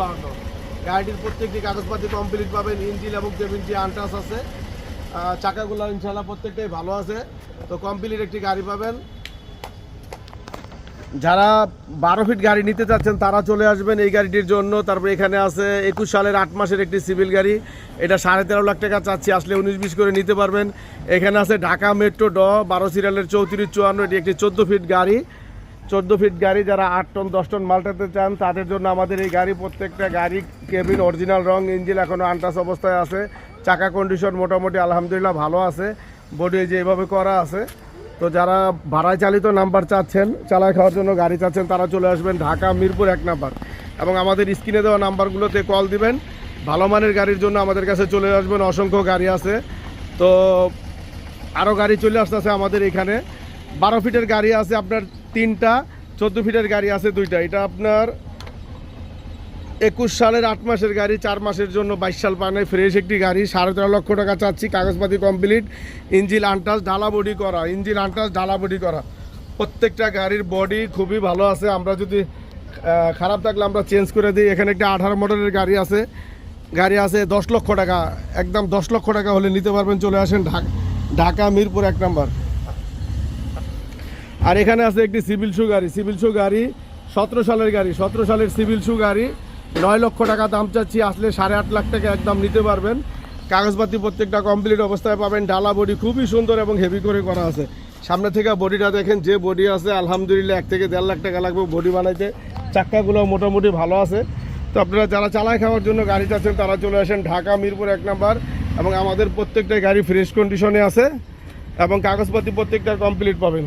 বাহান্ন গাড়িটির প্রত্যেকটি কাগজপাতি কমপ্লিট পাবেন, ইঞ্জিন এবং কেবিন যে আনটাস আছে। চাকাগুলো ইনশাল্লাহ প্রত্যেকটাই ভালো আছে। তো কমপ্লিট একটি গাড়ি পাবেন। যারা বারো ফিট গাড়ি নিতে চাচ্ছেন, তারা চলে আসবেন এই গাড়িটির জন্য। তারপর এখানে আছে একুশ সালের আট মাসের একটি সিভিল গাড়ি। এটা সাড়ে তেরো লাখ টাকা চাচ্ছি, আসলে উনিশ বিশ করে নিতে পারবেন। এখানে আছে ঢাকা মেট্রো ড, বারো সিরিয়ালের চৌত্রিশ চুয়ান্ন, এটি একটি চোদ্দ ফিট গাড়ি। চোদ্দ ফিট গাড়ি যারা আট টন, দশ টন মালটাতে চান, তাদের জন্য আমাদের এই গাড়ি, প্রত্যেকটা গাড়ি কেবিন অরিজিনাল রং, ইঞ্জিন এখনও আনটাস অবস্থায় আছে। চাকা কন্ডিশন মোটামুটি আলহামদুলিল্লাহ ভালো আছে। বডি যে এভাবে করা আছে। তো যারা ভাড়ায় চালিত নাম্বার চাচ্ছেন, চালায় খাওয়ার জন্য গাড়ি চাচ্ছেন, তারা চলে আসবেন ঢাকা মিরপুর এক নাম্বার। এবং আমাদের স্ক্রিনে দেওয়া নাম্বারগুলোতে কল দিবেন। ভালো মানের গাড়ির জন্য আমাদের কাছে চলে আসবেন। অসংখ্য গাড়ি আছে। তো আরও গাড়ি চলে আসতেছে আমাদের এখানে। বারো ফিটের গাড়ি আছে আপনার তিনটা, চোদ্দ ফিটের গাড়ি আছে দুইটা। এটা আপনার একুশ সালের আট মাসের গাড়ি, চার মাসের জন্য বাইশ সাল পানে ফ্রেশ একটি গাড়ি। সাড়ে তেরো লক্ষ টাকা চাচ্ছি, কাগজপাতি কমপ্লিট ইঞ্জিন আনটাস ঢালা বডি করা, ইঞ্জিন আনটাস ঢালা বডি করা। প্রত্যেকটা গাড়ির বডি খুবই ভালো আছে। আমরা যদি খারাপ থাকলে আমরা চেঞ্জ করে দিই। এখানে একটা আঠারো মডেলের গাড়ি আছে। গাড়ি আছে দশ লক্ষ টাকা। একদম দশ লক্ষ টাকা হলে নিতে পারবেন। চলে আসেন ঢাকা ঢাকা মিরপুর এক নম্বর। আর এখানে আছে একটি সিভিল শু গাড়ি। সিভিল শু গাড়ি সতেরো সালের গাড়ি। সতেরো সালের সিভিল শু গাড়ি। নয় লক্ষ টাকা দাম চাচ্ছি, আসলে সাড়ে আট লাখ টাকা একদম নিতে পারবেন। কাগজপাতি প্রত্যেকটা কমপ্লিট অবস্থায় পাবেন। ডালা বডি খুবই সুন্দর এবং হেভি করে করা আছে। সামনে থেকে বডিটা দেখেন, যে বডি আছে, আলহামদুলিল্লাহ এক থেকে দেড় লাখ টাকা লাগবে বডি বানাইতে। চাক্কাগুলো মোটামুটি ভালো আছে। তো আপনারা যারা চালায় খাওয়ার জন্য গাড়ি চাচ্ছেন, তারা চলে আসেন ঢাকা, মিরপুর এক নাম্বার এবং আমাদের প্রত্যেকটা গাড়ি ফ্রেশ কন্ডিশনে আছে এবং কাগজপাতি প্রত্যেকটা কমপ্লিট পাবেন।